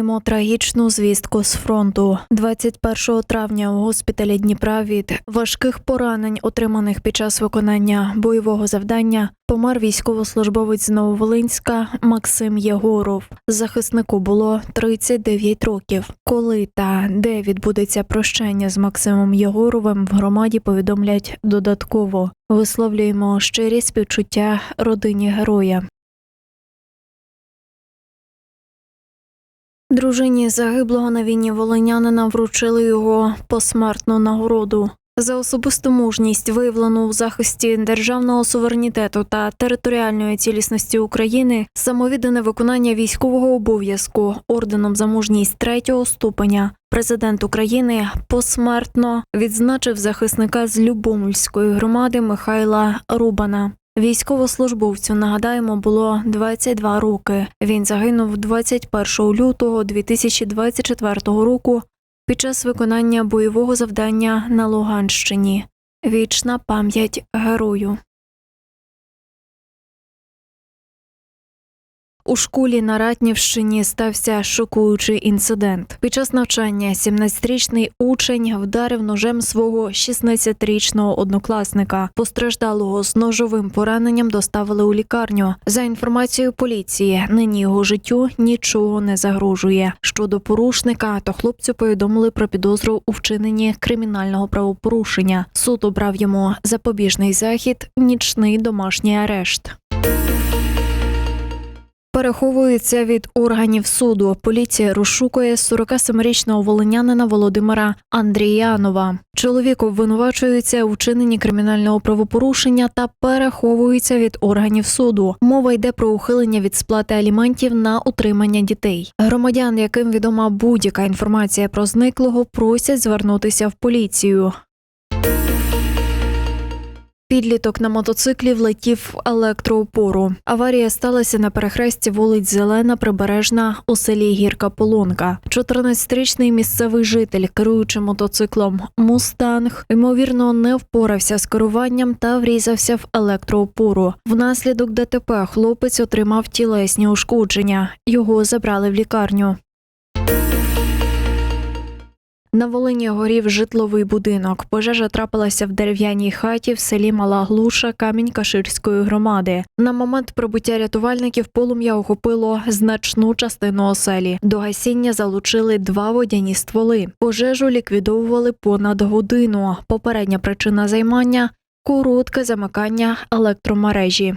Маємо трагічну звістку з фронту. 21 травня у госпіталі Дніпра від важких поранень, отриманих під час виконання бойового завдання, помер військовослужбовець з Нововолинська Максим Єгоров. Захиснику було 39 років. Коли та де відбудеться прощання з Максимом Єгоровим, в громаді повідомлять додатково. Висловлюємо щирі співчуття родині героя. Дружині загиблого на війні волинянина вручили його посмертну нагороду. За особисту мужність, виявлену у захисті державного суверенітету та територіальної цілісності України, самовіддане виконання військового обов'язку орденом за мужність третього ступеня. Президент України посмертно відзначив захисника з Любомльської громади Михайла Рубана. Військовослужбовцю нагадаємо було 22 роки. Він загинув 21 лютого 2024 року під час виконання бойового завдання на Луганщині. Вічна пам'ять герою. У школі на Ратнівщині стався шокуючий інцидент. Під час навчання 17-річний учень вдарив ножем свого 16-річного однокласника. Постраждалого з ножовим пораненням доставили у лікарню. За інформацією поліції, нині його життю нічого не загрожує. Щодо порушника, то хлопцю повідомили про підозру у вчиненні кримінального правопорушення. Суд обрав йому запобіжний захід, нічний домашній арешт. Переховується від органів суду. Поліція розшукує 47-річного волинянина Володимира Андріянова. Чоловік обвинувачується у вчиненні кримінального правопорушення та переховується від органів суду. Мова йде про ухилення від сплати аліментів на утримання дітей. Громадян, яким відома будь-яка інформація про зниклого, просять звернутися в поліцію. Підліток на мотоциклі влетів в електроопору. Аварія сталася на перехресті вулиць Зелена, Прибережна у селі Гірка Полонка. 14-річний місцевий житель, керуючи мотоциклом Мустанг, ймовірно, не впорався з керуванням та врізався в електроопору. Внаслідок ДТП хлопець отримав тілесні ушкодження. Його забрали в лікарню. На Волині горів житловий будинок. Пожежа трапилася в дерев'яній хаті в селі Мала Глуша Камінь-Каширської громади. На момент прибуття рятувальників полум'я охопило значну частину оселі. До гасіння залучили два водяні стволи. Пожежу ліквідовували понад годину. Попередня причина займання коротке замикання електромережі.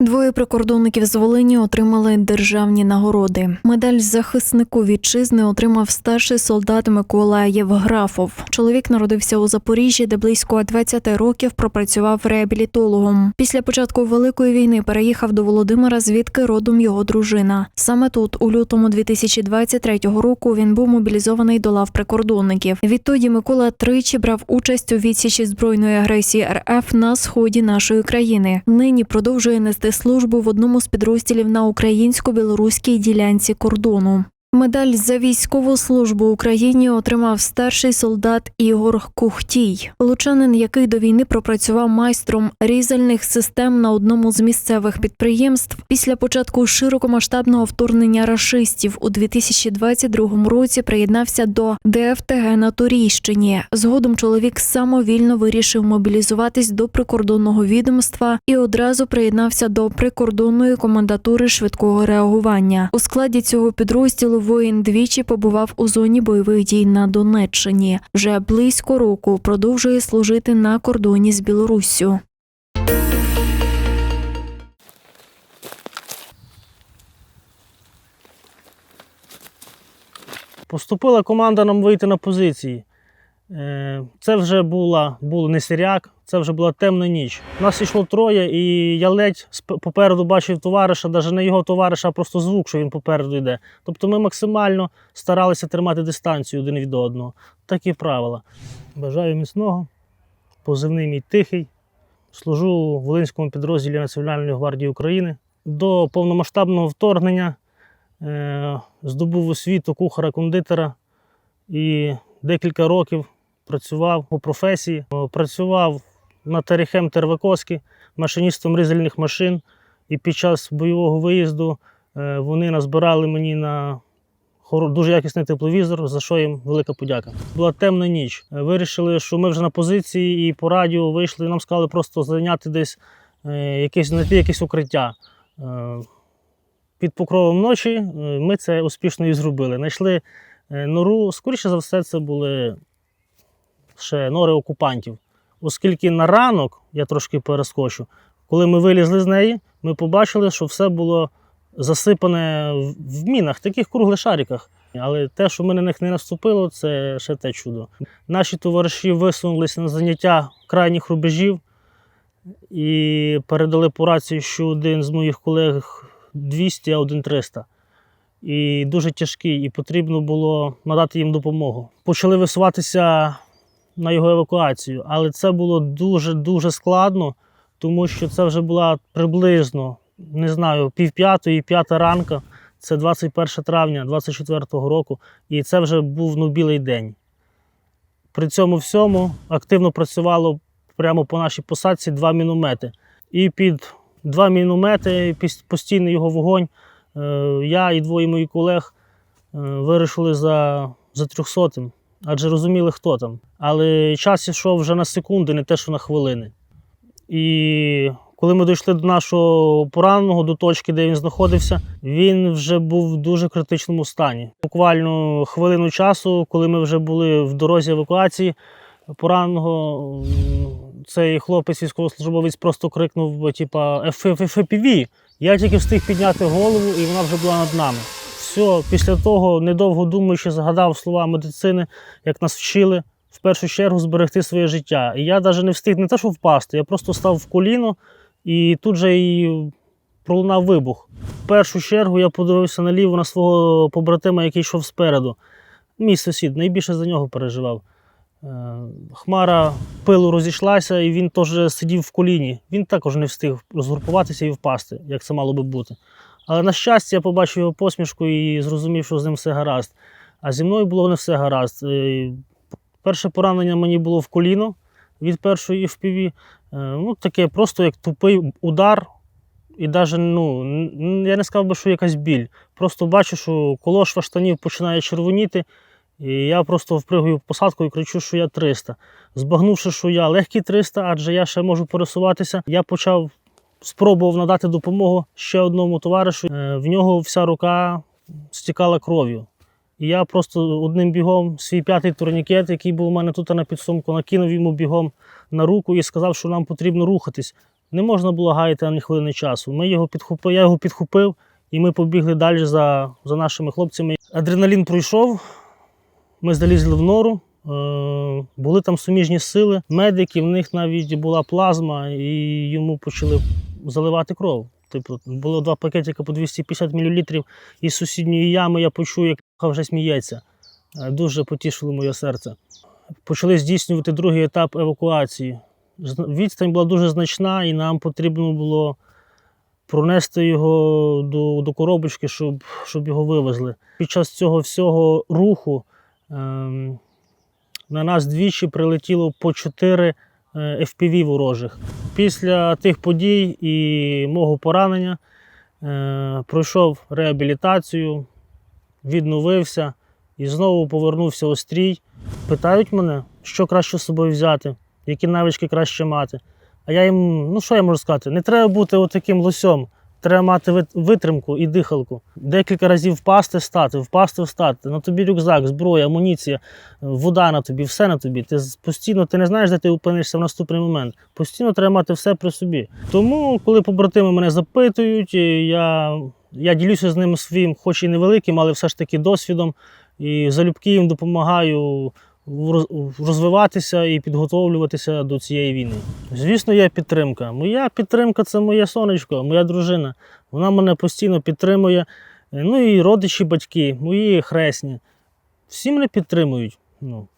Двоє прикордонників з Волині отримали державні нагороди. Медаль захиснику вітчизни отримав старший солдат Микола Євграфов. Чоловік народився у Запоріжжі, де близько 20 років пропрацював реабілітологом. Після початку великої війни переїхав до Володимира, звідки родом його дружина. Саме тут, у лютому 2023 року, він був мобілізований до лав прикордонників. Відтоді Микола тричі брав участь у відсічі збройної агресії РФ на сході нашої країни. Нині продовжує нести службу в одному з підрозділів на українсько-білоруській ділянці кордону. Медаль за військову службу Україні отримав старший солдат Ігор Кухтій, лучанин, який до війни пропрацював майстром різальних систем на одному з місцевих підприємств. Після початку широкомасштабного вторгнення рашистів у 2022 році приєднався до ДФТГ на Турійщині. Згодом чоловік самовільно вирішив мобілізуватись до прикордонного відомства і одразу приєднався до прикордонної комендатури швидкого реагування. У складі цього підрозділу воїн двічі побував у зоні бойових дій на Донеччині. Вже близько року продовжує служити на кордоні з Білоруссю. Поступила команда нам вийти на позиції. Е, Це вже була, був не сіряк, це вже була темна ніч. Нас йшло троє, і я ледь попереду бачив товариша, навіть не його товариша, а просто звук, що він попереду йде. Тобто ми максимально старалися тримати дистанцію один від одного. Такі правила. Бажаю міцного, позивний мій тихий. Служу у Волинському підрозділі Національної гвардії України. До повномасштабного вторгнення е, здобув освіту кухара-кондитера і декілька років працював по професії. Працював на Терехем Тервакоські, машиністом ризельних машин. І під час бойового виїзду Е, Вони назбирали мені на дуже якісний тепловізор, за що їм велика подяка. Була темна ніч. Е, Вирішили, що ми вже на позиції і по радіо вийшли. Нам сказали просто зайняти десь е, якесь, знайти якесь укриття. Е, Під покровом ночі е, ми це успішно і зробили. Знайшли е, нору. Скоріше за все, це були ще нори окупантів. Оскільки на ранок, я трошки перескочу, коли ми вилізли з неї, ми побачили, що все було засипане в- мінах, таких круглих шариках. Але те, що ми на них не наступило, це ще те чудо. Наші товариші висунулися на заняття крайніх рубежів і передали по рації, що один з моїх колег 200, а один 300. І дуже тяжкий, і потрібно було надати їм допомогу. Почали висуватися на його евакуацію, але це було дуже-дуже складно, тому що це вже була приблизно, не знаю, півп'ятої, п'ята ранка. Це 21 травня 24-го року, і це вже був ну, білий день. При цьому всьому активно працювало прямо по нашій посадці два міномети. І під два міномети, постійний його вогонь, е, я і двоє моїх колег е, вирішили за, за трьохсотим, адже розуміли, хто там. Але час йшов вже на секунди, не те, що на хвилини. І коли ми дійшли до нашого пораненого, до точки, де він знаходився, він вже був в дуже критичному стані. Буквально хвилину часу, коли ми вже були в дорозі евакуації, пораненого цей хлопець, військовослужбовець, просто крикнув: типа FPV. Я тільки встиг підняти голову, і вона вже була над нами. Все, після того, недовго думаючи, згадав слова медицини, як нас вчили в першу чергу зберегти своє життя. І я навіть не встиг не те, що впасти, я просто став в коліно і тут же і пролунав вибух. В першу чергу я подивився наліво на свого побратима, який йшов спереду. Мій сусід найбільше за нього переживав. Е, Хмара пилу розійшлася, і він теж сидів в коліні. Він також не встиг розгрупуватися і впасти, як це мало би бути. Але на щастя, я побачив його посмішку і зрозумів, що з ним все гаразд. А зі мною було не все гаразд. Е, Перше поранення мені було в коліно від першої FPV. Е, Ну, таке просто як тупий удар. І навіть, ну, я не сказав би, що якась біль. Просто бачу, що колошва штанів починає червоніти. І я просто впригую в посадку і кричу, що я 300. Збагнувши, що я легкий 300, адже я ще можу пересуватися, я почав спробував надати допомогу ще одному товаришу. Е, В нього вся рука стікала кров'ю. І я просто одним бігом свій п'ятий турнікет, який був у мене тут на підсумку, накинув йому бігом на руку і сказав, що нам потрібно рухатись. Не можна було гаяти ані хвилини часу. Ми його підхопили, я його підхопив, і ми побігли далі за, за нашими хлопцями. Адреналін пройшов, ми залізли в нору. Е, були там суміжні сили, медики, в них навіть була плазма, і йому почали заливати кров. Типу, було два пакетика по 250 мл із сусідньої ями. Я почув, як вже сміється. Е, Дуже потішило моє серце. Почали здійснювати другий етап евакуації. Відстань була дуже значна, і нам потрібно було пронести його до, до коробочки, щоб, щоб його вивезли. Під час цього всього руху ем, на нас двічі прилетіло по чотири FPV ворожих. Після тих подій і мого поранення е, пройшов реабілітацію, відновився і знову повернувся у стрій. Питають мене, що краще з собою взяти, які навички краще мати. А я їм, ну що я можу сказати, не треба бути отаким лосьом. Треба мати вит- витримку і дихалку. Декілька разів впасти, встати, впасти, встати. На тобі рюкзак, зброя, амуніція, вода на тобі, все на тобі. Ти постійно ти не знаєш, де ти опинишся в наступний момент. Постійно треба мати все при собі. Тому, коли побратими мене запитують, я, я ділюся з ними своїм, хоч і невеликим, але все ж таки досвідом. І залюбки їм допомагаю розвиватися і підготовлюватися до цієї війни. Звісно, є підтримка. Моя підтримка це моє сонечко, моя дружина. Вона мене постійно підтримує. Ну і родичі, батьки, мої хресні. Всі мене підтримують. Ну,